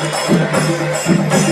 ಬಂಧುಗಳೇ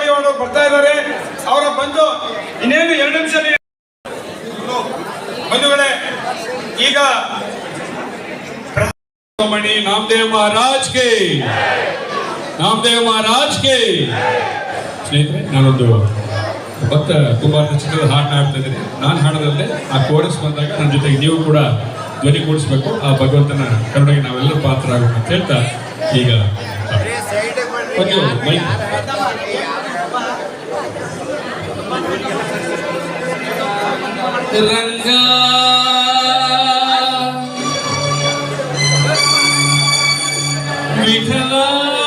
ಚಳವಳಿ ಅವರು ಬರ್ತಾ ಇದ್ದಾರೆ. ಅವರ ಬಂದು ಇನ್ನೇನು ಎರಡು ನಿಮಿಷ ಬಂಧುಗಳೇ ಈಗ ಮಣಿ ನಾಮದೇವ ಮಹಾರಾಜ್ಗೆ ನಾಮದೇವ ಮಹಾರಾಜ್ಗೆ ಸ್ನೇಹಿತರೆ ನಾನೊಂದು ಭಕ್ತ ಕುಮಾರನ ಚಿತ್ರದ ಹಾಡನ್ನ ಹಾಡ್ತಾ ಇದ್ದೀನಿ. ನಾನು ಹಾಡದಲ್ಲದೆ ಆ ಕೋರಸ್ ಬಂದಾಗ ನನ್ನ ಜೊತೆಗೆ ನೀವು ಕೂಡ ಧ್ವನಿ ಕೂಡಿಸ್ಬೇಕು. ಆ ಭಗವಂತನ ಕರುಣೆಗೆ ನಾವೆಲ್ಲರೂ ಪಾತ್ರ ಆಗಬೇಕು ಅಂತ ಹೇಳ್ತಾ ಈಗ ಮೈಕ್ Terangga Bidalah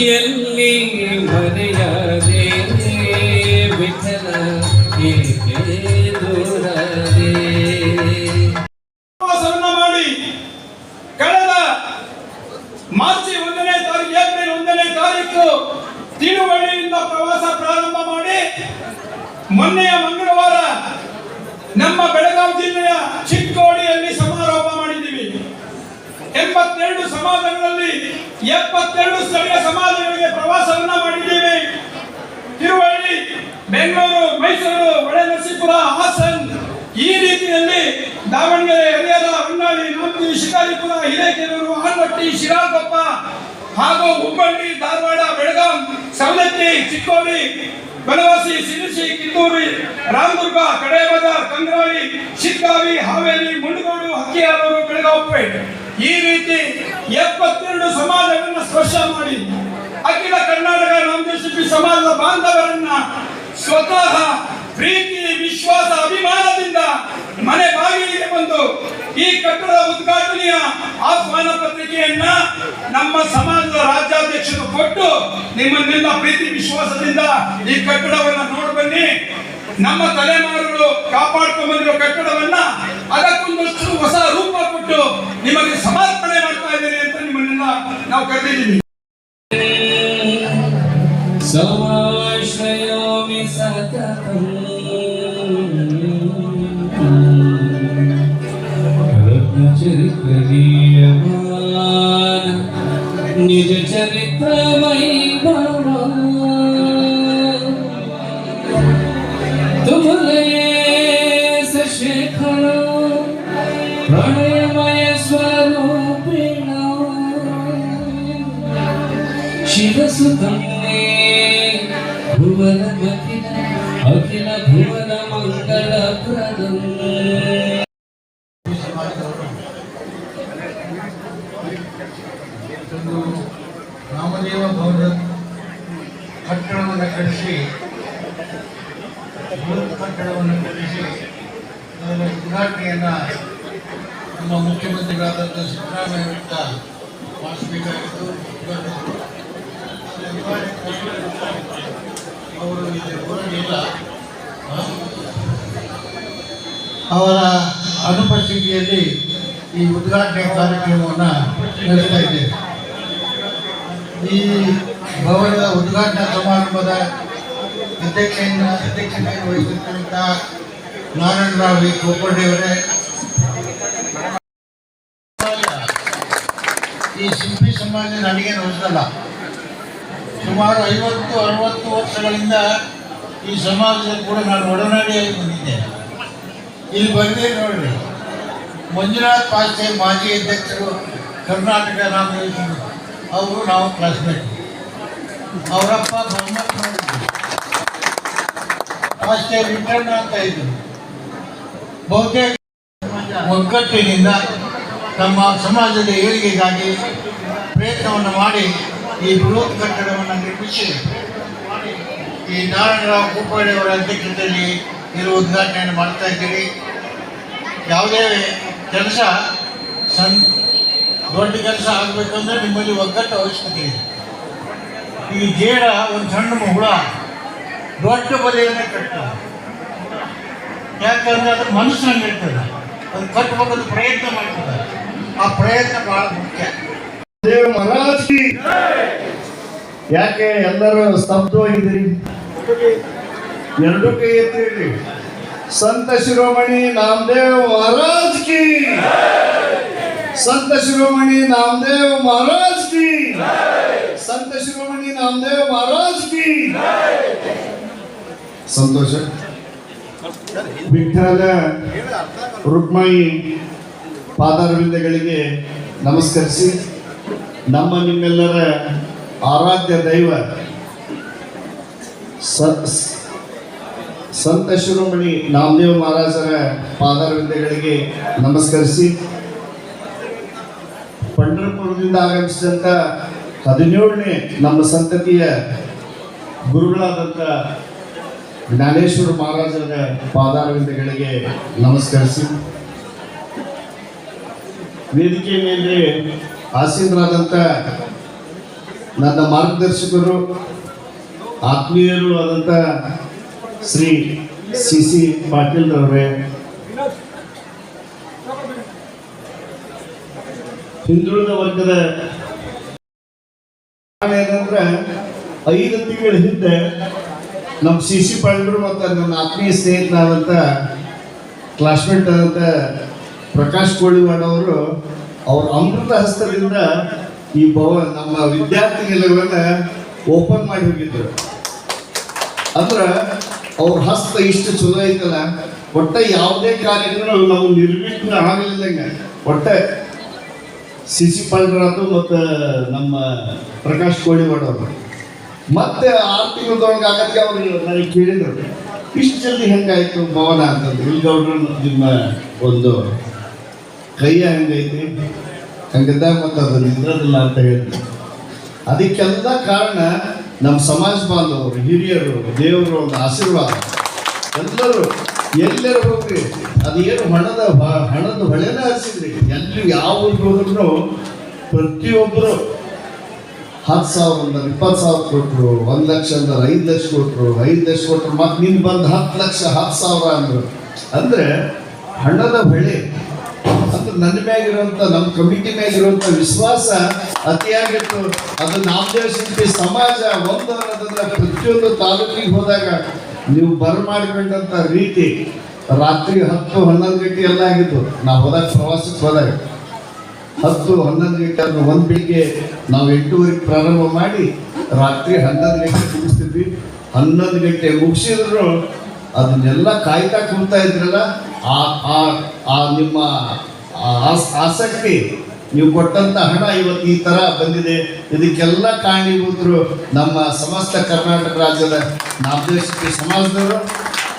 ಎಲ್ಲಿ ಮರೆಯದೆ ಶಿಕಾರಿಪುರ ಹಿರೇಕೆರೂರು, ಆಲ್ಮಟ್ಟಿ ಶಿರಾಕೊಪ್ಪ ಹಾಗೂ ಹುಬ್ಬಳ್ಳಿ, ಧಾರವಾಡ, ಬೆಳಗಾಂ ಸವದತ್ತಿ ಚಿಕ್ಕೋಡಿ ಬನವಾಸಿ ಸಿರಿಸಿ ಕಿತ್ತೂರಿ, ರಾಮದುರ್ಗ ಕಡೇಬಜಾರ್ ಕಂಗ್ರಾಳಿ, ಶಿಗ್ಗಾವಿ, ಹಾವೇರಿ, ಮುಂಡಗೋಡು ಹಕ್ಕಿಯಾರೂರು ಬೆಳಗಾವಿ ಈ ರೀತಿ ಎಪ್ಪತ್ತೆರಡು ಸಮಾಜಗಳನ್ನು ಸ್ಪರ್ಶ ಮಾಡಿ ಅಖಿಲ ಕರ್ನಾಟಕ ನಾಮದೇಶಿ ಸಮಾಜದ ಬಾಂಧವರನ್ನ ಸ್ವತಃ ಪ್ರೀತಿ, ವಿಶ್ವಾಸ, ಅಭಿಮಾನದಿಂದ ಮನೆ ಬಾಗಿಲಿಗೆ ಬಂದು ಈ ಕಟ್ಟಡ ಉದ್ಘಾಟನೆಯ ಆಹ್ವಾನ ಪತ್ರಿಕೆಯನ್ನ ನಮ್ಮ ಸಮಾಜದ ರಾಜ್ಯಾಧ್ಯಕ್ಷರು ಕೊಟ್ಟು ನಿಮ್ಮನ್ನೆಲ್ಲ ಪ್ರೀತಿ ವಿಶ್ವಾಸದಿಂದ ಈ ಕಟ್ಟಡವನ್ನ ನೋಡಿ ಬನ್ನಿ. ನಮ್ಮ ತಲೆಮಾರುಗಳು ಕಾಪಾಡ್ಕೊಂಡು ಬಂದಿರೋ ಕಟ್ಟಡವನ್ನ ಅದಕ್ಕೊಂದಷ್ಟು ಹೊಸ ರೂಪ ಕೊಟ್ಟು ನಿಮಗೆ ಸಮರ್ಪಣೆ ಮಾಡ್ತಾ ಇದ್ದೇನೆ ಅಂತ ನಿಮ್ಮನ್ನೆಲ್ಲ ನಾವು ಕರೆದಿದ್ದೀವಿ. ಶಿವಸುತನ್ನೇ ಭುವನ ಮಖಿಲ ಅಖಿಲ ಭುವನ ಮಂಗಳ ರಾಮದೇವ ಭವನ ಕಟ್ಟಡವನ್ನು ಕಟ್ಟಿಸಿ ಕಟ್ಟಡವನ್ನು ಕಟ್ಟಿಸಿ, ಅದರ ಉದ್ಘಾಟನೆಯನ್ನು ನಮ್ಮ ಮುಖ್ಯಮಂತ್ರಿಗಳಾದಂಥ ಸಿದ್ದರಾಮಯ್ಯ ವಿರುದ್ಧ ಮಾಡಿಸಬೇಕಾಗಿತ್ತು ಅವರು ಇಲ್ಲಿ ಊರಲ್ಲಿಲ್ಲ ಆ? ಅವರ ಅನುಪಸ್ಥಿತಿಯಲ್ಲಿ ಈ ಉದ್ಘಾಟನೆ ಕಾರ್ಯಕ್ರಮವನ್ನು ನಡೆಸ್ತಾ ಇದ್ದೇವೆ. ಈ ಭವನದ ಉದ್ಘಾಟನಾ ಸಮಾರಂಭದ ಅಧ್ಯಕ್ಷೆಯನ್ನು ಅಧ್ಯಕ್ಷತೆಯನ್ನು ವಹಿಸಿರ್ತಕ್ಕಂಥ ನಾರಾಯಣರಾವ್ ವಿ. ಕೋಪರ್ಡಿಯವರೇ ಈ ಶಿಲ್ಪಿ ಸಮಾಜ ನನಗೆ ಹೊಸದಲ್ಲ. ಸುಮಾರು ಐವತ್ತು, ಅರವತ್ತು ವರ್ಷಗಳಿಂದ ಈ ಸಮಾಜದಲ್ಲಿ ಕೂಡ ನಾನು ಒಡನಾಡಿಯಾಗಿ ಬಂದಿದ್ದೆ ಇಲ್ಲಿ ಬಂದೇ ನೋಡ್ರಿ ಮಂಜುನಾಥ್ ಪಾಸ್ಟೆ ಮಾಜಿ ಅಧ್ಯಕ್ಷರು ಕರ್ನಾಟಕ ನಾಮಿನೇಷನ್ ಅವರು ನಾವು ಕ್ಲಾಸ್ಮೇಟ್ ಅವರಪ್ಪ ಪಾಸ್ಟೆ ರಿಟರ್ನ್ ಅಂತ ಇದ್ರು. ಬಹುತೇಕ ಒಗ್ಗಟ್ಟಿನಿಂದ ನಮ್ಮ ಸಮಾಜದ ಏಳಿಗೆಗಾಗಿ ಪ್ರಯತ್ನವನ್ನು ಮಾಡಿ ಈ ಬೃಹತ್ ಕಟ್ಟಡವನ್ನು ನಿರ್ಮಿಸಿ, ಈ ನಾರಾಯಣರಾವ್ ಕುಪ್ಪಾಡಿಯವರ ಅಧ್ಯಕ್ಷತೆಯಲ್ಲಿ ಇರುವ ಉದ್ಘಾಟನೆಯನ್ನು ಮಾಡ್ತಾ ಇದ್ದೀರಿ ಯಾವುದೇ ಕೆಲಸ ಸಣ್ಣ ದೊಡ್ಡ ಕೆಲಸ ಆಗಬೇಕಂದ್ರೆ ನಿಮ್ಮಲ್ಲಿ ಒಗ್ಗಟ್ಟು ಅವಶ್ಯಕತೆ ಇದೆ. ಈ ಜೇಡ ಒಂದು ಸಣ್ಣ ಹುಳ ದೊಡ್ಡ ಬಲೆಯನ್ನೇ ಕಟ್ತದೆ. ಯಾಕಂದ್ರೆ ಅದು ಮನಸ್ಸಿನಲ್ಲಿ ಇರ್ತದೆ. ಅದು ಕಟ್ಟಬೇಕಂತ ಪ್ರಯತ್ನ ಮಾಡ್ತದೆ. ಆ ಪ್ರಯತ್ನ ಬಹಳ ಮುಖ್ಯ. ಯಾಕೆ ಎಲ್ಲರೂ ಸ್ತಬ್ಧವಾಗಿದ್ದೀರಿ? ಎರಡು ಕೈ ಎತ್ತಿರಿ ಸಂತ ಶಿರೋಮಣಿ ನಾಮದೇವ್ ಮಹಾರಾಜ್ ಕಿ. ಸಂತ ಶಿರೋಮಣಿ ನಾಮದೇವ್ ಮಹಾರಾಜ್ ಕಿ. ಸಂತ ಶಿರೋಮಣಿ ನಾಮದೇವ್ ಮಹಾರಾಜ್ ಕಿ. ಸಂತೋಷ. ವಿಠ್ಠಲ ರುಕ್ಮಾಯಿ ಪಾದಾರವಿಂದಗಳಿಗೆ ನಮಸ್ಕರಿಸಿ ನಮ್ಮ ನಿಮ್ಮೆಲ್ಲರ ಆರಾಧ್ಯ ದೈವ ಸಂತ ಶಿರೋಮಣಿ ನಾಮದೇವ ಮಹಾರಾಜರ ಪಾದಾರವಿಂದಗಳಿಗೆ ನಮಸ್ಕರಿಸಿ ಪಂಡರಪುರದಿಂದ ಆಗಮಿಸಿದಂಥ ಹದಿನೇಳನೇ ನಮ್ಮ ಸಂತತಿಯ ಗುರುಗಳಾದಂಥ ಜ್ಞಾನೇಶ್ವರ ಮಹಾರಾಜರ ಪಾದಾರವಿಂದಗಳಿಗೆ ನಮಸ್ಕರಿಸಿ. ವೇದಿಕೆ ಮೇಲೆ ಆಸೀನರಾದಂಥ ನನ್ನ ಮಾರ್ಗದರ್ಶಕರು, ಆತ್ಮೀಯರು ಆದಂಥ ಶ್ರೀ ಸಿ ಸಿ ಪಾಟೀಲ್ ಅವರೇ ಹಿಂದುಳಿದ ವರ್ಗದ ಏನಂದ್ರೆ ಐದು ತಿಂಗಳ ಹಿಂದೆ ನಮ್ಮ ಸಿ ಸಿ ಪಾಟೀಲ್ ಮತ್ತು ನನ್ನ ಆತ್ಮೀಯ ಸ್ನೇಹಿತರಾದಂಥ ಕ್ಲಾಸ್ಮೇಟ್ ಆದಂಥ ಪ್ರಕಾಶ್ ಕೋಳಿವಾಡ್ ಅವರು, ಅವ್ರ ಅಮೃತ ಹಸ್ತದಿಂದ ಈ ಭವ ನಮ್ಮ ವಿದ್ಯಾರ್ಥಿ ಓಪನ್ ಮಾಡಿ ಹೋಗಿದ್ರು ಅಂದ್ರೆ ಅವ್ರ ಹಸ್ತ ಇಷ್ಟು ಚಲೋ ಐತಲ್ಲ, ಒಟ್ಟ ಯಾವುದೇ ಕಾರ್ಯಕ್ರಮ ನಾವು ನಿರ್ವಿಘ್ನ ಆಗಲಿಲ್ಲಂಗ, ಒಟ್ಟ ಸಿ ಸಿ ಮತ್ತು ನಮ್ಮ ಪ್ರಕಾಶ್ ಕೋಳಿವಾಡ್ ಅವರು. ಮತ್ತೆ ಆರು ತಿಂಗಳದೊಳಗೆ ಆಗತ್ತೆ ಅವ್ರು ನನಗೆ ಕೇಳಿದ್ರು, ಇಷ್ಟು ಜಲ್ದಿ ಹೆಂಗಾಯ್ತು ಭವನ ಅಂತಂದು ಇಲ್ಗೌಡ್ರು ನಿಮ್ಮ ಒಂದು ಕೈಯ ಹೆಂಗೈತಿ? ಹಂಗಿದ್ದಾಗ ಮತ್ತು ಅದು ನಿಂದ್ರದಿಲ್ಲ ಅಂತ ಹೇಳಿದ್ರು. ಅದಕ್ಕೆಲ್ಲ ಕಾರಣ ನಮ್ಮ ಸಮಾಜ ಬಾಂಧವರು, ಹಿರಿಯರು, ದೇವರು ಒಂದು ಆಶೀರ್ವಾದ. ಎಲ್ಲರೂ ಎಲ್ಲರೂ ಹೋಗ್ರಿ ಏನು ಹಣದ ಹಣದ ಹೊಳೆನ ಹರಿಸಿದ್ರಿ. ಎಲ್ಲಿ ಯಾವ ಹೋದ್ರು ಪ್ರತಿಯೊಬ್ಬರು ಹತ್ತು ಸಾವಿರ ಅಂದ್ರೆ ಇಪ್ಪತ್ತು ಸಾವಿರ ಕೊಟ್ಟರು ಒಂದು ಲಕ್ಷ ಅಂದ್ರೆ ಐದು ಲಕ್ಷ ಕೊಟ್ಟರು ಐದು ಲಕ್ಷ ಕೊಟ್ಟರು ಮತ್ತೆ ನೀನು ಬಂದು ಹತ್ತು ಲಕ್ಷ, ಹತ್ತು ಸಾವಿರ ಅಂದರು. ಅಂದರೆ ಹಣದ ಹೊಳೆ ಅಂದ್ರೆ ನನ್ನ ಮ್ಯಾಗಿರುವಂಥ ನಮ್ಮ ಕಮಿಟಿ ಮ್ಯಾಗಿರುವಂಥ ವಿಶ್ವಾಸ ಅತಿಯಾಗಿತ್ತು. ಅದು ನಾಮದೇವ ಶಿಲ್ಪಿ ಸಮಾಜ ಒಂದು ಅನ್ನೋದನ್ನ ಪ್ರತಿಯೊಂದು ತಾಲೂಕಿಗೆ ಹೋದಾಗ ನೀವು ಬರಮಾಡಿಕೊಂಡಂಥ ರೀತಿ ರಾತ್ರಿ ಹತ್ತು ಹನ್ನೊಂದು ಗಂಟೆ ಎಲ್ಲ ಆಗಿತ್ತು. ನಾವು ಹೋದಾಗ ಪ್ರವಾಸಕ್ಕೆ ಹೋದಾಗ ಹತ್ತು ಹನ್ನೊಂದು ಗಂಟೆ ಅಂದ್ರೆ ಒಂದು ಬೆಳಿಗ್ಗೆ ನಾವು ಎಂಟೂವರೆಗೆ ಪ್ರಾರಂಭ ಮಾಡಿ ರಾತ್ರಿ ಹನ್ನೊಂದು ಗಂಟೆ ಮುಗಿಸ್ತಿದ್ವಿ. ಹನ್ನೊಂದು ಗಂಟೆ ಮುಗಿಸಿದ್ರು ಅದನ್ನೆಲ್ಲ ಕಾಯ್ತಾ ಕೂರ್ತಾ ಇದ್ರಲ್ಲ, ಆ ಆ ನಿಮ್ಮ ಆಸಕ್ತಿ, ನೀವು ಕೊಟ್ಟಂತ ಹಣ ಇವತ್ತು ಈ ತರ ಬಂದಿದೆ. ಇದಕ್ಕೆಲ್ಲ ಕಾರಣೀಭೂತರು ನಮ್ಮ ಸಮಸ್ತ ಕರ್ನಾಟಕ ರಾಜ್ಯದ ನಾಮದೇಶಕ್ಕೆ ಸಮಾಜದವರು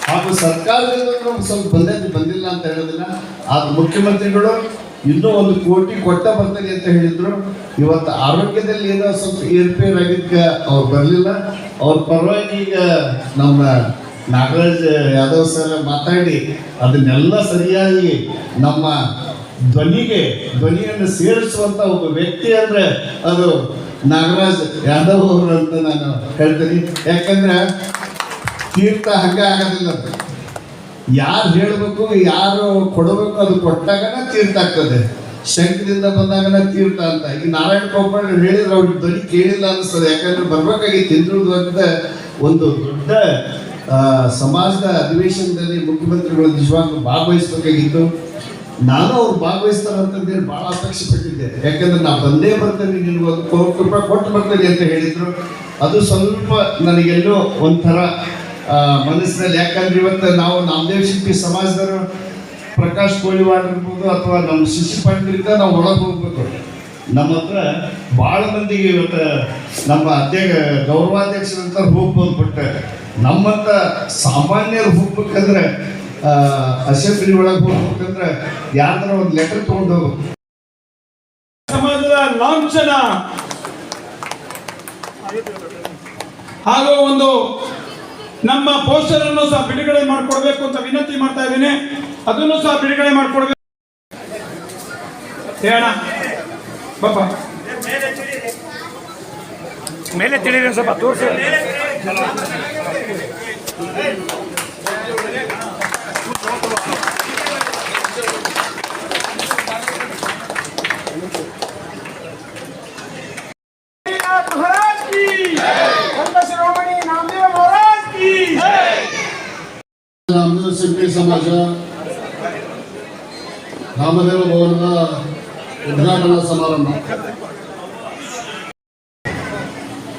ಹಾಗೂ ಸರ್ಕಾರದಿಂದ ಸ್ವಲ್ಪ ಬಂದದ್ದು ಬಂದಿಲ್ಲ ಅಂತ ಹೇಳೋದಿಲ್ಲ. ಆದ ಮುಖ್ಯಮಂತ್ರಿಗಳು ಇನ್ನೂ ಒಂದು ಕೋಟಿ ಕೊಟ್ಟ ಬರ್ತದೆ ಅಂತ ಹೇಳಿದ್ರು. ಇವತ್ತು ಆರೋಗ್ಯದಲ್ಲಿ ಏನೋ ಸ್ವಲ್ಪ ಏರ್ಪೇರ್ ಆಗಿದ್ಕ ಅವ್ರು ಬರಲಿಲ್ಲ. ಅವ್ರ ಪರವಾಗಿ ಈಗ ನಮ್ಮ ನಾಗರಾಜ್ ಯಾದವ್ ಸರ್ ಮಾತಾಡಿ, ಅದನ್ನೆಲ್ಲ ಸರಿಯಾಗಿ ನಮ್ಮ ಧ್ವನಿಗೆ, ಧ್ವನಿಯನ್ನು ಸೇರಿಸುವಂತ ಒಬ್ಬ ವ್ಯಕ್ತಿ ಅಂದ್ರೆ ಅದು ನಾಗರಾಜ್ ಯಾದವ್ ಅವರು ಅಂತ ನಾನು ಹೇಳ್ತೀನಿ. ಯಾಕಂದ್ರೆ ತೀರ್ಥ ಹಂಗ ಆಗೋದಿಲ್ಲ ಯಾರು ಹೇಳಬೇಕು, ಯಾರು ಕೊಡಬೇಕು ಅದು ಕೊಟ್ಟಾಗನ ತೀರ್ಥ ಆಗ್ತದೆ. ಶಂಕದಿಂದ ಬಂದಾಗನ ತೀರ್ಥ ಅಂತ. ಈಗ ನಾರಾಯಣ ಗೋಪಾಲ್ ಹೇಳಿದ್ರೆ ಅವ್ರಿಗೆ ಧ್ವನಿ ಕೇಳಿಲ್ಲ ಅನಿಸ್ತದೆ. ಯಾಕಂದ್ರೆ ಬರ್ಬೇಕಾಗಿ ತಿಂದ್ರು ಅಂತ ಒಂದು ದೊಡ್ಡ ಸಮಾಜದ ಅಧಿವೇಶನದಲ್ಲಿ ಮುಖ್ಯಮಂತ್ರಿಗಳು ನಿಜವಾಗ್ಲೂ ಭಾಗವಹಿಸ್ಬೇಕಾಗಿತ್ತು. ನಾನು ಅವ್ರು ಭಾಗವಹಿಸ್ತಾರಂತಂದೇಳಿ ಭಾಳ ಅಪೇಕ್ಷೆ ಪಟ್ಟಿದ್ದೆ ಯಾಕಂದ್ರೆ ನಾ ಬಂದೇ ಬರ್ತೇನೆ ನಿನ್ಗೆ ಒಂದು ಕೋಟಿ ರೂಪಾಯಿ ಕೊಟ್ಟು ಬರ್ತೇನೆ ಅಂತ ಹೇಳಿದ್ರು. ಅದು ಸ್ವಲ್ಪ ನನಗೆಲ್ಲೋ ಒಂಥರ ಮನಸ್ಸಿನಲ್ಲಿ ಯಾಕಂದ್ರೆ ಇವತ್ತು ನಾವು ನಾಮದೇವ್ ಶಿಲ್ಪಿ ಸಮಾಜದವರು, ಪ್ರಕಾಶ್ ಕೋಳಿವಾಡ್ ಇರ್ಬೋದು ಅಥವಾ ನಮ್ಮ ಶಿಶು ಪಾಂಡ್ರಿಂದ ನಾವು ಒಳಗೆ ಹೋಗ್ಬೇಕು. ನಮ್ಮ ಹತ್ರ ಭಾಳ ಮಂದಿಗೆ ಇವತ್ತು ನಮ್ಮ ಅಧ್ಯಕ್ಷ ಗೌರವಾಧ್ಯಕ್ಷರಂತ ಹೋಗ್ಬೋದು ಬಟ್ ನಮ್ಮಂತ ಸಾಮಾನ್ಯರು ಹೋಗ್ಬೇಕಂದ್ರೆ ಅಸೆಂಬ್ಲಿ ಒಳಗೆ ಹೋಗ್ಬೇಕಂದ್ರೆ ಯಾರ ಒಂದು ಲೆಟರ್ ತಗೊಂಡು ಹೋಗ್ಬೇಕು ಸಮಾಜದ ಲಾಂಛನ. ಹಾಗೂ ಒಂದು ನಮ್ಮ ಪೋಸ್ಟರ್ ಅನ್ನು ಸಹ ಬಿಡುಗಡೆ ಮಾಡಿಕೊಡ್ಬೇಕು ಅಂತ ವಿನಂತಿ ಮಾಡ್ತಾ ಇದ್ದೀನಿ. ಅದನ್ನು ಸಹ ಬಿಡುಗಡೆ ಮಾಡಿಕೊಡ್ಬೇಕು. ಹೇಳ ಮೇಲೆ ತಿಳಿರಿ ಸ್ವಲ್ಪ ತೋರಿಸಿ. ಸಿಂಪಿ ಸಮಾಜ ರಾಮದೇವ ಭವನದ ಉದ್ಘಾಟನಾ ಸಮಾರಂಭ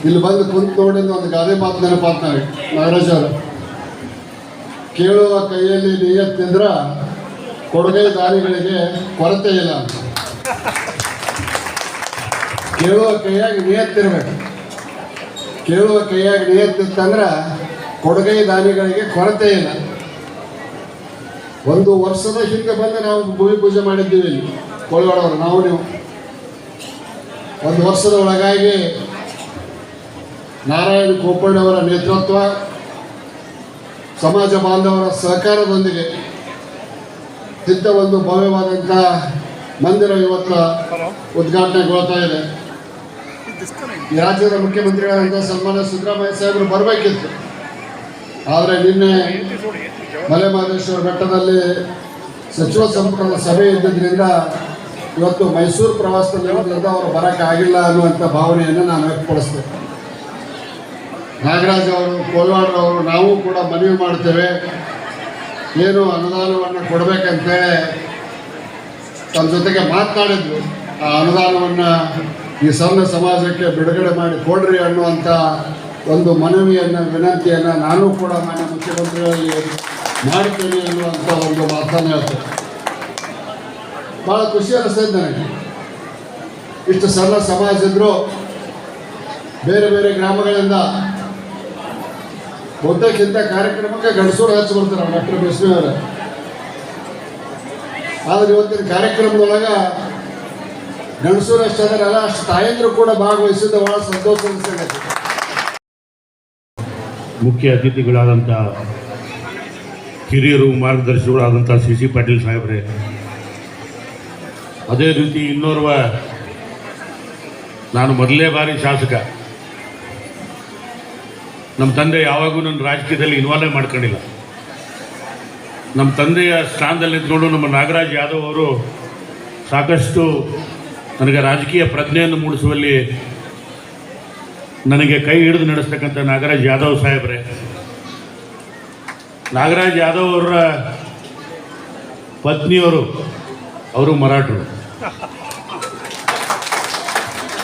ಇಲ್ಲಿ ಬಂದು ಕುಂತು ಒಂದು ಗಾದೆ ಮಾತು ನೆನಪಾಗ್ತಾರೆ ನಾಗರಾಜ್ ಅವರು, ಕೇಳುವ ಕೈಯಲ್ಲಿ ನಿಯತ್ತಿದ್ರ ಕೊಡುಗೆ ದಾರಿಗಳಿಗೆ ಕೊರತೆ ಇಲ್ಲ ಅಂತ. ಕೇಳುವ ಕೈಯಾಗಿ ನಿಯತ್ತಿರ್ಬೇಕು ಕೇಳುವ ಕೈಯಾಗಿ ನಿಯತ್ತಿತ್ತಂದ್ರೆ ಕೊಡುಗೆ ದಾನಿಗಳಿಗೆ ಕೊರತೆ ಇಲ್ಲ. ಒಂದು ವರ್ಷದ ಹಿಂದೆ ಬಂದು ನಾವು ಭೂಮಿ ಪೂಜೆ ಮಾಡಿದ್ದೀವಿ ಇಲ್ಲಿ, ಕೋಳಿವಾಡವರು, ನಾವು ನೀವು. ಒಂದು ವರ್ಷದ ಒಳಗಾಗಿ ನಾರಾಯಣ ಕೋಪಣ್ಣವರ ನೇತೃತ್ವ, ಸಮಾಜ ಬಾಂಧವರ ಸಹಕಾರದೊಂದಿಗೆ ಇಂಥ ಒಂದು ಭವ್ಯವಾದಂಥ ಮಂದಿರ ಇವತ್ತು ಉದ್ಘಾಟನೆಗೊಳ್ತಾ ಇದೆ. ರಾಜ್ಯದ ಮುಖ್ಯಮಂತ್ರಿಗಳಾದಂಥ ಸನ್ಮಾನ್ಯ ಸಿದ್ದರಾಮಯ್ಯ ಸಾಹೇಬರು ಬರಬೇಕಿತ್ತು. ಆದರೆ ನಿನ್ನೆ ಮಲೆಮಹದೇಶ್ವರ ಬೆಟ್ಟದಲ್ಲಿ ಸಚಿವ ಸಂಪುಟದ ಸಭೆ ಇದ್ದಿದ್ದರಿಂದ ಇವತ್ತು ಮೈಸೂರು ಪ್ರವಾಸದಲ್ಲಿರೋದ್ರಿಂದ ಅವರು ಬರೋಕ್ಕಾಗಿಲ್ಲ ಅನ್ನುವಂಥ ಭಾವನೆಯನ್ನು ನಾನು ವ್ಯಕ್ತಪಡಿಸ್ತೇನೆ. ನಾಗರಾಜ್ ಅವರು ಕೋಲ್ವಾಡ್ರವರು ನಾವು ಕೂಡ ಮನವಿ ಮಾಡ್ತೇವೆ. ಏನು ಅನುದಾನವನ್ನು ಕೊಡಬೇಕಂತೇಳಿ ತಮ್ಮ ಜೊತೆಗೆ ಮಾತನಾಡಿದ್ರು. ಆ ಅನುದಾನವನ್ನು ಈ ಸಣ್ಣ ಸಮಾಜಕ್ಕೆ ಬಿಡುಗಡೆ ಮಾಡಿ ಕೊಡ್ರಿ ಅನ್ನುವಂಥ ಒಂದು ಮನವಿಯನ್ನು, ವಿನಂತಿಯನ್ನು ನಾನು ಕೂಡ ಮಾನ್ಯ ಮುಖ್ಯಮಂತ್ರಿಗಳಿಗೆ ಮಾಡ್ತೇನೆ ಅನ್ನುವಂಥ ಒಂದು ಮಾತನ್ನು ಹೇಳ್ತೇನೆ. ಭಾಳ ಖುಷಿ ಅನಿಸ್ತದೆ ನನಗೆ. ಇಷ್ಟು ಸಣ್ಣ ಸಮಾಜ ಇದ್ದರೂ ಬೇರೆ ಬೇರೆ ಗ್ರಾಮಗಳಿಂದ ಬಹುತೇಕಿಂತ ಕಾರ್ಯಕ್ರಮಕ್ಕೆ ಗಂಡಸೂರು ಹಚ್ಚಿ ಬರ್ತಾರೆ ಡಾಕ್ಟರ್ ಬಿಸ್ಮಿ ಅವರ. ಆದ್ರೆ ಇವತ್ತಿನ ಕಾರ್ಯಕ್ರಮದೊಳಗ ಗಂಡಸೂರು ಅಷ್ಟು ಅದರಲ್ಲ ಅಷ್ಟು ತಾಯಂದ್ರು ಕೂಡ ಭಾಗವಹಿಸಿದ್ದು ಬಹಳ ಸಂತೋಷ ಮುಖ್ಯ ಅತಿಥಿಗಳಾದಂಥ ಹಿರಿಯರು ಮಾರ್ಗದರ್ಶಿಗಳಾದಂಥ ಸಿ ಸಿ ಪಾಟೀಲ್ ಸಾಹೇಬ್ರೆ, ಅದೇ ರೀತಿ ಇನ್ನೋರ್ವ ನಾನು ಮೊದಲೇ ಬಾರಿ ಶಾಸಕ. ನಮ್ಮ ತಂದೆ ಯಾವಾಗೂ ನನ್ನ ರಾಜಕೀಯದಲ್ಲಿ ಇನ್ವಾಲ್ವ್ ಮಾಡ್ಕೊಂಡಿಲ್ಲ. ನಮ್ಮ ತಂದೆಯ ಸ್ಥಾನದಲ್ಲಿ ನಿಂತ್ಕೊಂಡು ನಮ್ಮ ನಾಗರಾಜ್ ಯಾದವ್ ಅವರು ಸಾಕಷ್ಟು ನನಗೆ ರಾಜಕೀಯ ಪ್ರಜ್ಞೆಯನ್ನು ಮೂಡಿಸುವಲ್ಲಿ ನನಗೆ ಕೈ ಹಿಡಿದು ನಡೆಸ್ತಕ್ಕಂಥ ನಾಗರಾಜ್ ಯಾದವ್ ಸಾಹೇಬ್ರೆ. ನಾಗರಾಜ್ ಯಾದವ್ ಅವರ ಪತ್ನಿಯವರು ಅವರು ಮರಾಠರು.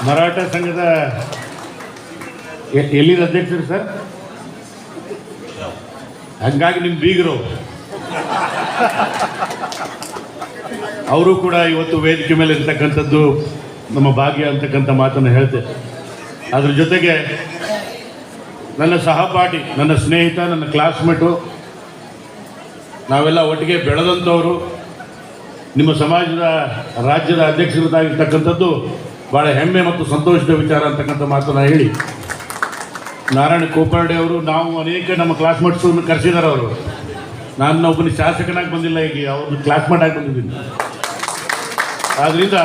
ಮರಾಠ ಸಂಘದ ಎಲ್ಲಿದ ಅಧ್ಯಕ್ಷರು ಸರ್? ಹಂಗಾಗಿ ನಿಮ್ಮ ಬೀಗರು. ಅವರು ಕೂಡ ಇವತ್ತು ವೇದಿಕೆ ಮೇಲೆ ಇರ್ತಕ್ಕಂಥದ್ದು ನಮ್ಮ ಭಾಗ್ಯ ಅಂತಕ್ಕಂಥ ಮಾತನ್ನು ಹೇಳ್ತೇವೆ ಅದ್ರ ಜೊತೆಗೆ ನನ್ನ ಸಹಪಾಠಿ, ನನ್ನ ಸ್ನೇಹಿತ, ನನ್ನ ಕ್ಲಾಸ್ಮೇಟು ನಾವೆಲ್ಲ ಒಟ್ಟಿಗೆ ಬೆಳೆದಂಥವರು. ನಿಮ್ಮ ಸಮಾಜದ, ರಾಜ್ಯದ ಅಧ್ಯಕ್ಷರದಾಗಿರ್ತಕ್ಕಂಥದ್ದು ಭಾಳ ಹೆಮ್ಮೆ ಮತ್ತು ಸಂತೋಷದ ವಿಚಾರ ಅಂತಕ್ಕಂಥ ಮಾತನ್ನು ಹೇಳಿ. ನಾರಾಯಣ ಕೋಪರ್ಡೆ ಅವರು, ನಾವು ಅನೇಕ ನಮ್ಮ ಕ್ಲಾಸ್ಮೇಟ್ಸನ್ನು ಕರೆಸಿದ್ದಾರೆ ಅವರು. ನಾನು ಒಬ್ಬನ ಶಾಸಕನಾಗಿ ಬಂದಿಲ್ಲ ಈಗ, ಅವ್ರನ್ನ ಕ್ಲಾಸ್ಮೇಟ್ ಆಗಿ ಬಂದಿದ್ದೀನಿ. ಆದ್ದರಿಂದ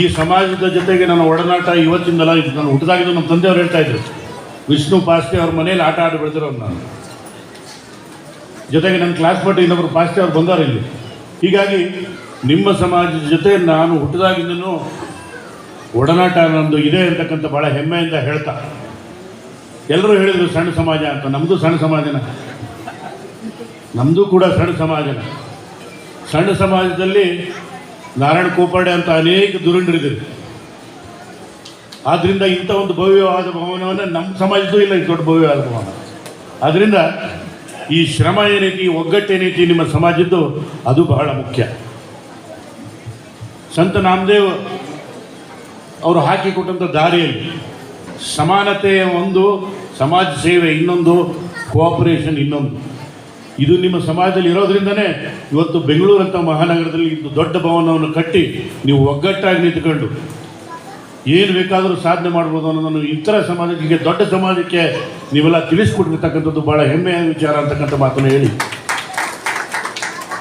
ಈ ಸಮಾಜದ ಜೊತೆಗೆ ನನ್ನ ಒಡನಾಟ ಇವತ್ತಿಂದಲ್ಲ ಇದು ನಾನು ಹುಟ್ಟಿದಾಗಿದ್ದು ನಮ್ಮ ತಂದೆಯವರು ಹೇಳ್ತಾ ಇದ್ರು. ವಿಷ್ಣು ಪಾಸ್ಟೆ ಅವ್ರ ಮನೇಲಿ ಆಟ ಆಡಿ ಬೆಳೆದಿರೋರು ನಾನು. ಜೊತೆಗೆ ನನ್ನ ಕ್ಲಾಸ್ಮೇಟ್ ಇನ್ನೊಬ್ಬರು ಪಾಸ್ಟೆ ಅವ್ರು ಬಂದವರು ಇಲ್ಲಿ. ಹೀಗಾಗಿ ನಿಮ್ಮ ಸಮಾಜದ ಜೊತೆ ನಾನು ಹುಟ್ಟಿದಾಗಿಂದನೂ ಒಡನಾಟ ನಂದು ಇದೆ ಅಂತಕ್ಕಂಥ ಭಾಳ ಹೆಮ್ಮೆಯಿಂದ ಹೇಳ್ತಾ. ಎಲ್ಲರೂ ಹೇಳಿದರು ಸಣ್ಣ ಸಮಾಜ ಅಂತ. ನಮ್ಮದು ಸಣ್ಣ ಸಮಾಜನ. ನಮ್ಮದು ಕೂಡ ಸಣ್ಣ ಸಮಾಜನ. ಸಣ್ಣ ಸಮಾಜದಲ್ಲಿ ನಾರಾಯಣ ಕೋಪಾಡೆ ಅಂತ ಅನೇಕ ದುರಂಡರಿದ್ದಾರೆ ಆದ್ದರಿಂದ ಇಂಥ ಒಂದು ಭವ್ಯವಾದ ಭವನವನ್ನು ನಮ್ಮ ಸಮಾಜದ್ದು ಇಲ್ಲ ದೊಡ್ಡ ಭವ್ಯವಾದ ಭವನ. ಆದ್ದರಿಂದ ಈ ಶ್ರಮ ಏನೈತಿ ಒಗ್ಗಟ್ಟು ಏನೈತಿ ನಿಮ್ಮ ಸಮಾಜದ್ದು, ಅದು ಬಹಳ ಮುಖ್ಯ. ಸಂತ ನಾಮದೇವ್ ಅವರು ಹಾಕಿಕೊಟ್ಟಂಥ ದಾರಿಯಲ್ಲಿ ಸಮಾನತೆ ಒಂದು, ಸಮಾಜ ಸೇವೆ ಇನ್ನೊಂದು ಕೋಆಪರೇಷನ್ ಇನ್ನೊಂದು. ಇದು ನಿಮ್ಮ ಸಮಾಜದಲ್ಲಿ ಇರೋದ್ರಿಂದನೇ ಇವತ್ತು ಬೆಂಗಳೂರಂಥ ಮಹಾನಗರದಲ್ಲಿ ಇದು ದೊಡ್ಡ ಭವನವನ್ನು ಕಟ್ಟಿ ನೀವು ಒಗ್ಗಟ್ಟಾಗಿ ನಿಂತ್ಕೊಂಡು ಏನು ಬೇಕಾದರೂ ಸಾಧನೆ ಮಾಡ್ಬೋದು ಅನ್ನೋದನ್ನು ಇತರ ಸಮಾಜಕ್ಕೆ ದೊಡ್ಡ ಸಮಾಜಕ್ಕೆ ನೀವೆಲ್ಲ ತಿಳಿಸ್ಕೊಟ್ಟಿರ್ತಕ್ಕಂಥದ್ದು ಭಾಳ ಹೆಮ್ಮೆಯ ವಿಚಾರ ಅಂತಕ್ಕಂಥ ಮಾತನ್ನು ಹೇಳಿ.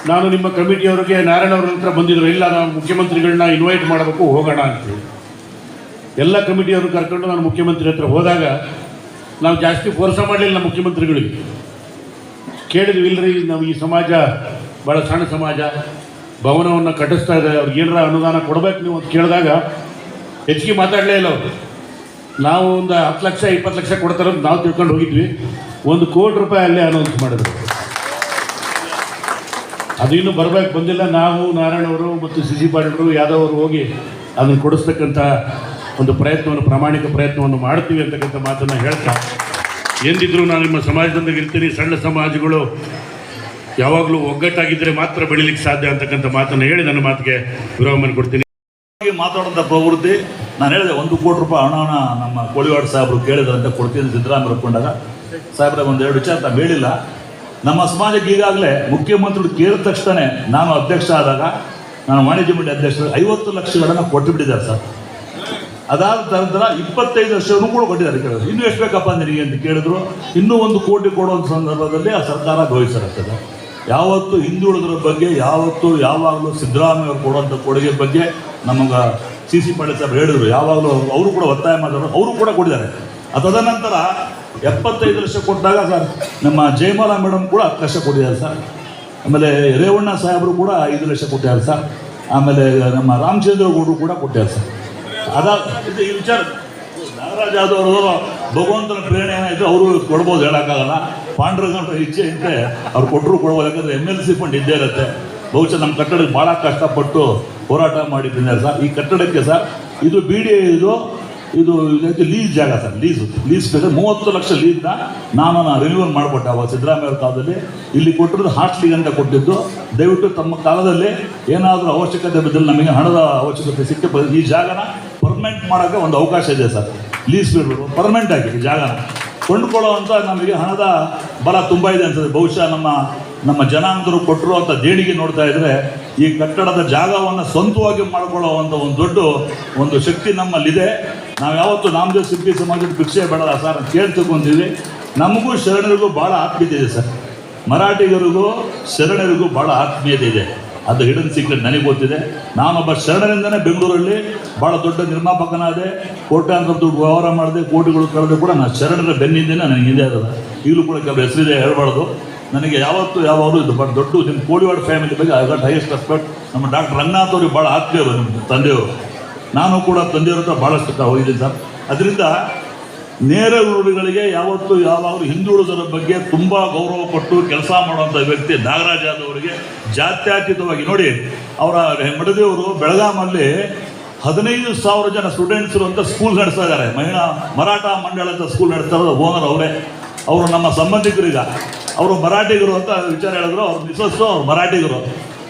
ನಾನು ನಿಮ್ಮ ಕಮಿಟಿಯವರಿಗೆ ನಾರಾಯಣ ಅವ್ರ ಹತ್ರ ಬಂದಿದ್ರು, ಇಲ್ಲ, ನಾವು ಮುಖ್ಯಮಂತ್ರಿಗಳನ್ನ ಇನ್ವೈಟ್ ಮಾಡಬೇಕು, ಹೋಗೋಣ ಅಂತೇಳಿ ಎಲ್ಲ ಕಮಿಟಿಯವರು ಕರ್ಕೊಂಡು ನಾನು ಮುಖ್ಯಮಂತ್ರಿ ಹತ್ರ ಹೋದಾಗ ನಾವು ಜಾಸ್ತಿ ಫೋರ್ಸ ಮಾಡಲಿಲ್ಲ ಮುಖ್ಯಮಂತ್ರಿಗಳಿಗೆ. ಕೇಳಿದ್ವಿ ಇಲ್ಲರಿ ನಾವು ಈ ಸಮಾಜ ಭಾಳ ಸಣ್ಣ ಸಮಾಜ. ಭವನವನ್ನು ಕಟ್ಟಿಸ್ತಾ ಇದೆ ಅವ್ರಿಗೆ ಏನಾರ ಅನುದಾನ ಕೊಡಬೇಕು ನೀವು ಅಂತ ಕೇಳಿದಾಗ ಹೆಚ್ಚಿಗೆ ಮಾತಾಡಲೇ ಇಲ್ಲ ಅವರು. ನಾವು ಒಂದು ಹತ್ತು ಲಕ್ಷ, ಇಪ್ಪತ್ತು ಲಕ್ಷ ಕೊಡ್ತಾರೆ ಅಂತ ನಾವು ತಿಳ್ಕೊಂಡು ಹೋಗಿದ್ವಿ. ಒಂದು ಕೋಟಿ ರೂಪಾಯಿ ಅಲ್ಲೇ ಅನೌನ್ಸ್ ಮಾಡಿದ್ರು. ಅದು ಬರ್ಬೇಕು, ಬಂದಿಲ್ಲ. ನಾವು ನಾರಾಯಣವರು ಮತ್ತು ಸಿ ಸಿ ಪಾಟೀಲರು ಯಾದವ್ ಅವರು ಹೋಗಿ ಅದನ್ನು ಕೊಡಿಸ್ತಕ್ಕಂಥ ಒಂದು ಪ್ರಯತ್ನವನ್ನು, ಪ್ರಾಮಾಣಿಕ ಪ್ರಯತ್ನವನ್ನು ಮಾಡ್ತೀವಿ ಅಂತಕ್ಕಂಥ ಮಾತನ್ನು ಹೇಳ್ತಾ, ಎಂದಿದ್ರು ನಾನು ನಿಮ್ಮ ಸಮಾಜದೊಂದಿಗೆ ಇರ್ತೀನಿ, ಸಣ್ಣ ಸಮಾಜಗಳು ಯಾವಾಗಲೂ ಒಗ್ಗಟ್ಟಾಗಿದ್ದರೆ ಮಾತ್ರ ಬೆಳಿಲಿಕ್ಕೆ ಸಾಧ್ಯ ಅಂತಕ್ಕಂಥ ಮಾತನ್ನು ಹೇಳಿ ನನ್ನ ಮಾತಿಗೆ ವಿರಾಮವನ್ನು ಕೊಡ್ತೀನಿ. ಮಾತಾಡುವಂಥ ಪ್ರವೃತ್ತಿ, ನಾನು ಹೇಳಿದೆ ಒಂದು ಕೋಟಿ ರೂಪಾಯಿ ಹಣವನ್ನು ನಮ್ಮ ಕೋಳಿವಾಡ ಸಾಹೇಬರು ಕೇಳಿದ್ರಂತೆ ಕೊಡ್ತೀನಿ ಸಿದ್ದರಾಮಯ್ಯ ಸಾಹೇಬ್ರೆ, ಒಂದು ಎರಡು ವಿಚಾರ ನಾವು ಹೇಳಿಲ್ಲ. ನಮ್ಮ ಸಮಾಜಕ್ಕೆ ಈಗಾಗಲೇ ಮುಖ್ಯಮಂತ್ರಿಗಳು ಕೇಳಿದ ತಕ್ಷಣ ನಾನು ಅಧ್ಯಕ್ಷ ಆದಾಗ, ನಾನು ವಾಣಿಜ್ಯ ಮಂಡಳಿ ಅಧ್ಯಕ್ಷರು ಐವತ್ತು ಲಕ್ಷಗಳನ್ನು ಕೊಟ್ಟು ಬಿಟ್ಟಿದ್ದಾರೆ ಸರ್. ಅದಾದ ನಂತರ ಇಪ್ಪತ್ತೈದು ಲಕ್ಷವನ್ನು ಕೂಡ ಕೊಟ್ಟಿದ್ದಾರೆ ಕೇಳಿದ್ರು. ಇನ್ನೂ ಎಷ್ಟು ಬೇಕಪ್ಪ ನಿನಗೆ ಅಂತ ಕೇಳಿದ್ರು. ಇನ್ನೂ ಒಂದು ಕೋಟಿ ಕೊಡುವಂಥ ಸಂದರ್ಭದಲ್ಲಿ ಆ ಸರ್ಕಾರ ಗೌರವಿಸಿರುತ್ತದೆ ಯಾವತ್ತು ಹಿಂದುಳಿದ್ರ ಬಗ್ಗೆ, ಯಾವತ್ತು ಯಾವಾಗಲೂ ಸಿದ್ದರಾಮಯ್ಯ ಕೊಡುವಂಥ ಕೊಡುಗೆ ಬಗ್ಗೆ ನಮಗೆ ಸಿ ಸಿ ಪಾಟೀಲ್ ಸಾಹೇಬ್ ಹೇಳಿದ್ರು. ಯಾವಾಗಲೂ ಅವರು ಕೂಡ ಒತ್ತಾಯ ಮಾಡಿದ್ರು. ಅವರು ಕೂಡ ಕೊಟ್ಟಿದ್ದಾರೆ ತದನಂತರ ಎಪ್ಪತ್ತೈದು ಲಕ್ಷ ಕೊಟ್ಟಾಗ ಸರ್, ನಮ್ಮ ಜಯಮಾಲಾ ಮೇಡಮ್ ಕೂಡ ಹತ್ತು ಲಕ್ಷ ಕೊಟ್ಟಿದ್ದಾರೆ ಸರ್. ಆಮೇಲೆ ರೇವಣ್ಣ ಸಾಹೇಬರು ಕೂಡ ಐದು ಲಕ್ಷ ಕೊಟ್ಟಿದ್ದಾರೆ ಸರ್. ಆಮೇಲೆ ನಮ್ಮ ರಾಮಚಂದ್ರ ಗೌಡರು ಕೂಡ ಕೊಟ್ಟಿದ್ದಾರೆ ಸರ್. ಅದ ಈ ವಿಚಾರ ನಾಗರಾಜ್ ಯಾದವ್ ಅವರು ಭಗವಂತನ ಪ್ರೇರಣೆ ಏನಾಯಿತು ಅವರು ಕೊಡ್ಬೋದು, ಹೇಳೋಕ್ಕಾಗಲ್ಲ. ಪಾಂಡುರಂಗನ ಇಚ್ಛೆ ಇದ್ದರೆ ಅವ್ರು ಕೊಟ್ಟರು ಕೊಡ್ಬೋದು, ಯಾಕಂದರೆ ಎಂ ಎಲ್ ಸಿ ಫಂಡ್ ಇದ್ದೇ ಇರುತ್ತೆ. ಬಹುಶಃ ನಮ್ಮ ಕಟ್ಟಡಕ್ಕೆ ಭಾಳ ಕಷ್ಟಪಟ್ಟು ಹೋರಾಟ ಮಾಡಿದ್ದೀನಿ ಸರ್. ಈ ಕಟ್ಟಡಕ್ಕೆ ಸರ್, ಇದು ಬಿ ಡಿ ಇದು ಇದು ಇದಕ್ಕೆ ಲೀಸ್ ಜಾಗ ಸರ್ ಲೀಸು ಲೀಸ್ ಬೇಕಾದ್ರೆ ಮೂವತ್ತು ಲಕ್ಷ ಲೀಸ್ನ ನಾನು ರಿನ್ಯೂವಲ್ ಮಾಡಿಕೊಟ್ಟೆ ಅವಾಗ ಸಿದ್ದರಾಮಯ್ಯ ಕಾಲದಲ್ಲಿ. ಇಲ್ಲಿ ಕೊಟ್ಟಿರೋದು ಹಾಸ್ಟ್ಲಿಗೆ ಅಂತ ಕೊಟ್ಟಿದ್ದು. ದಯವಿಟ್ಟು ತಮ್ಮ ಕಾಲದಲ್ಲಿ ಏನಾದರೂ ಅವಶ್ಯಕತೆ ಬಿದ್ದಲ್ಲಿ ನಮಗೆ ಹಣದ ಅವಶ್ಯಕತೆ ಸಿಕ್ಕ ಈ ಜಾಗನ ಪರ್ಮನೆಂಟ್ ಮಾಡೋಕ್ಕೆ ಒಂದು ಅವಕಾಶ ಇದೆ ಸರ್. ಲೀಸ್ ಬಿಡ್ಬೋದು ಪರ್ಮನೆಂಟ್ ಆಗಿ ಜಾಗ ಕೊಂಡ್ಕೊಳ್ಳೋ ಅಂತ ನಮಗೆ ಹಣದ ಬಲ ತುಂಬ ಇದೆ ಅನ್ಸುತ್ತೆ. ಬಹುಶಃ ನಮ್ಮ ನಮ್ಮ ಜನಾಂಗರು ಅಂತ ದೇಣಿಗೆ ನೋಡ್ತಾ ಇದ್ರೆ ಈ ಕಟ್ಟಡದ ಜಾಗವನ್ನು ಸ್ವಂತವಾಗಿ ಮಾಡ್ಕೊಳ್ಳೋವಂಥ ಒಂದು ದೊಡ್ಡ ಒಂದು ಶಕ್ತಿ ನಮ್ಮಲ್ಲಿದೆ. ನಾವು ಯಾವತ್ತು ನಾಮದೇವ್ ಸಿಬ್ಬಿ ಸಮಾಜದ ಭಿಕ್ಷೆ ಬೇಡಲ್ಲ ಸರ್ ಅಂತ ಕೇಳಿ ನಮಗೂ ಶರಣರಿಗೂ ಭಾಳ ಆತ್ಮೀಯತೆ ಇದೆ ಸರ್. ಮರಾಠಿಗರಿಗೂ ಶರಣರಿಗೂ ಭಾಳ ಆತ್ಮೀಯತೆ ಇದೆ. ಅದು ಹಿಡನ್ ಸೀಕ್ರೆಟ್ ನನಗೆ ಗೊತ್ತಿದೆ. ನಾನೊಬ್ಬ ಶರಣರಿಂದನೇ ಬೆಂಗಳೂರಲ್ಲಿ ಭಾಳ ದೊಡ್ಡ ನಿರ್ಮಾಪಕನಾದೆ ಕೋಟ್ಯಾಂತರ ದುಡ್ಡು ವ್ಯವಹಾರ ಮಾಡಿದೆ, ಕೋಟಿಗಳು ಕಳೆದು ಕೂಡ ನಾನು ಶರಣರ ಬೆನ್ನಿಂದೇನೆ ನನಗೆ ಹಿಂದೆ ಇರೋದು ಈಗಲೂ ಕೂಡ ಕೆಲವು ಹೆಸರಿದೆ, ಹೇಳಬಾರ್ದು. ನನಗೆ ಯಾವತ್ತೂ ಯಾವಾಗಲೂ ಇದು ಬಟ್ ದೊಡ್ಡ, ನಿಮ್ಮ ಕೋಳಿವಾಡ ಫ್ಯಾಮಿಲಿ ಬಗ್ಗೆ ಐ ಗಾಟ್ ಹೈಯೆಸ್ಟ್ ರೆಸ್ಪೆಕ್ಟ್ ನಮ್ಮ ಡಾಕ್ಟರ್ ರಂಗನಾಥ್ ಅವ್ರಿಗೆ ಭಾಳ ಆತ್ಮೀಯರು, ನಿಮ್ಮ ತಂದೆಯವರು. ನಾನು ಕೂಡ ತಂದೆಯವ್ರ ಹತ್ರ ಭಾಳಷ್ಟು ಹೋಗಿದ್ದೀನಿ ಸರ್. ಅದರಿಂದ ನೇರ ವಿರೋಧಿಗಳಿಗೆ ಯಾವತ್ತು ಯಾವಾಗಲೂ ಹಿಂದುಳಿದರ ಬಗ್ಗೆ ತುಂಬ ಗೌರವ ಕೊಟ್ಟು ಕೆಲಸ ಮಾಡುವಂಥ ವ್ಯಕ್ತಿ ನಾಗರಾಜ್ ಜಾತ್ಯತೀತವಾಗಿ. ನೋಡಿ, ಅವರ ಮಡದಿಯವರು ಬೆಳಗಾಮಲ್ಲಿ ಹದಿನೈದು ಸಾವಿರ ಜನ ಸ್ಟೂಡೆಂಟ್ಸ್ ಅಂತ ಸ್ಕೂಲ್ ನಡೆಸ್ತಾ ಇದ್ದಾರೆ. ಮಹಿಳಾ ಮರಾಠ ಮಂಡಳ ಅಂತ ಸ್ಕೂಲ್ ನಡೆಸ್ತಾ ಇರೋದು ಓನರ್ ಅವರೇ. ಅವರು ನಮ್ಮ ಸಂಬಂಧಿಕರೀಗ ಅವರು ಮರಾಠಿಗರು ಅಂತ ವಿಚಾರ ಹೇಳಿದ್ರು, ಅವ್ರ ಮಿಸಸ್ಸು ಅವ್ರು ಮರಾಠಿಗರು.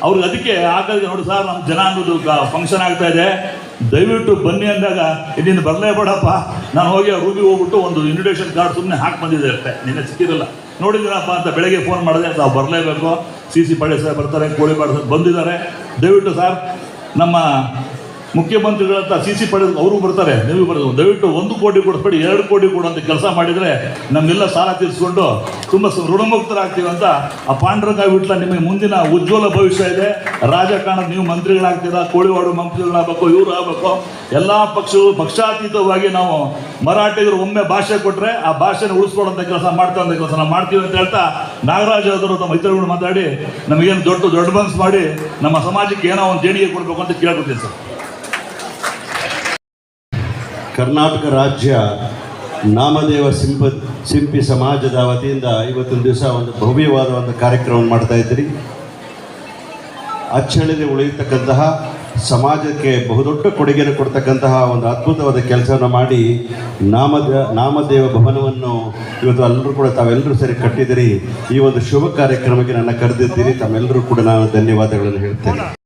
ಅವ್ರಿಗೆ ಅದಕ್ಕೆ ಹಾಗಾಗಿ ನೋಡಿ ಸರ್ ನಮ್ಮ ಜನಾಂಗದ ಫಂಕ್ಷನ್ ಆಗ್ತಾ ಇದೆ. ದಯವಿಟ್ಟು ಬನ್ನಿ ಅಂದಾಗ, ಇಲ್ಲಿಂದ ಬರಲೇಬೇಡಪ್ಪ ನಾನು ಹೋಗಿ ರೂಬಿ ಹೋಗ್ಬಿಟ್ಟು ಒಂದು ಇನ್ವಿಟೇಷನ್ ಕಾರ್ಡ್ ಸುಮ್ಮನೆ ಹಾಕಿ ಬಂದಿದ್ದೆ ಅಷ್ಟೇ ನಿನ್ನೆ ಸಿಕ್ಕಿರಲ್ಲ. ನೋಡಿದ್ದೀರಪ್ಪ ಅಂತ ಬೆಳಗ್ಗೆ ಫೋನ್ ಮಾಡಿದೆ, ನಾವು ಬರಲೇಬೇಕು. ಸಿ ಸಿ ಪಾಳೆ ಸರ್ ಬರ್ತಾರೆ, ಕೋಳಿ ಪಾಳೆ ಸರ್ ಬಂದಿದ್ದಾರೆ. ದಯವಿಟ್ಟು ಸರ್, ನಮ್ಮ ಮುಖ್ಯಮಂತ್ರಿಗಳಂತ ಸಿ ಸಿ ಪಡೆದು ಅವರು ಬರ್ತಾರೆ, ನೀವು ಬರೋದು ದಯವಿಟ್ಟು ಒಂದು ಕೋಟಿ ಕೊಡಿಸ್ಬೇಡಿ, ಎರಡು ಕೋಟಿ ಕೊಡುವಂತ ಕೆಲಸ ಮಾಡಿದರೆ ನಮ್ಮೆಲ್ಲ ಸಾಲ ತೀರಿಸ್ಕೊಂಡು ತುಂಬ ಋಣಮುಕ್ತರಾಗ್ತೀವಿ ಅಂತ ಆ ಪಾಂಡುರಂಗ ವಿಟ್ಲ ನಿಮಗೆ ಮುಂದಿನ ಉಜ್ವಲ ಭವಿಷ್ಯ ಇದೆ. ರಾಜಕಾರಣ ನೀವು ಮಂತ್ರಿಗಳಾಗ್ತೀರಾ, ಕೋಳಿವಾಡು ಮಂತ್ರಿಗಳಾಗಬೇಕು ಇವರು ಆಗಬೇಕು ಎಲ್ಲ ಪಕ್ಷಗಳು ಪಕ್ಷಾತೀತವಾಗಿ ನಾವು ಮರಾಠಿಗರು ಒಮ್ಮೆ ಭಾಷೆ ಕೊಟ್ಟರೆ ಆ ಭಾಷೆನ ಉಳಿಸ್ಕೊಡುವಂಥ ಕೆಲಸ ಮಾಡ್ತಾ ಅಂತ ಕೆಲಸ ನಾವು ಮಾಡ್ತೀವಿ ಅಂತ ಹೇಳ್ತಾ ನಾಗರಾಜ್ ಅವರು ತಮ್ಮ ಇತರಗಳು ಮಾತಾಡಿ, ನಮಗೇನು ದೊಡ್ಡ ದೊಡ್ಡ ಮನಸ್ಸು ಮಾಡಿ ನಮ್ಮ ಸಮಾಜಕ್ಕೆ ಏನೋ ಒಂದು ದೇಣಿಗೆ ಕೊಡಬೇಕು ಅಂತ ಕೇಳ್ಕೊತೀನಿ ಸರ್. ಕರ್ನಾಟಕ ರಾಜ್ಯ ನಾಮದೇವ ಸಿಂಪ ಸಿಂಪಿ ಸಮಾಜದ ವತಿಯಿಂದ ಇವತ್ತಿನ ದಿವಸ ಒಂದು ಭವ್ಯವಾದ ಒಂದು ಕಾರ್ಯಕ್ರಮ ಮಾಡ್ತಾ ಇದ್ದೀರಿ. ಅಚ್ಚಳಿದೆ ಉಳಿಯತಕ್ಕಂತಹ, ಸಮಾಜಕ್ಕೆ ಬಹುದೊಡ್ಡ ಕೊಡುಗೆಯನ್ನು ಕೊಡ್ತಕ್ಕಂತಹ ಒಂದು ಅದ್ಭುತವಾದ ಕೆಲಸವನ್ನು ಮಾಡಿ ನಾಮದ ನಾಮದೇವ ಭವನವನ್ನು ಇವತ್ತು ಎಲ್ಲರೂ ಕೂಡ ತಾವೆಲ್ಲರೂ ಸರಿ ಕಟ್ಟಿದಿರಿ ಈ ಒಂದು ಶುಭ ಕಾರ್ಯಕ್ರಮಕ್ಕೆ ನನ್ನ ಕರೆದಿದ್ದೀರಿ. ತಮ್ಮೆಲ್ಲರೂ ಕೂಡ ನಾನು ಧನ್ಯವಾದಗಳನ್ನು ಹೇಳ್ತೇನೆ.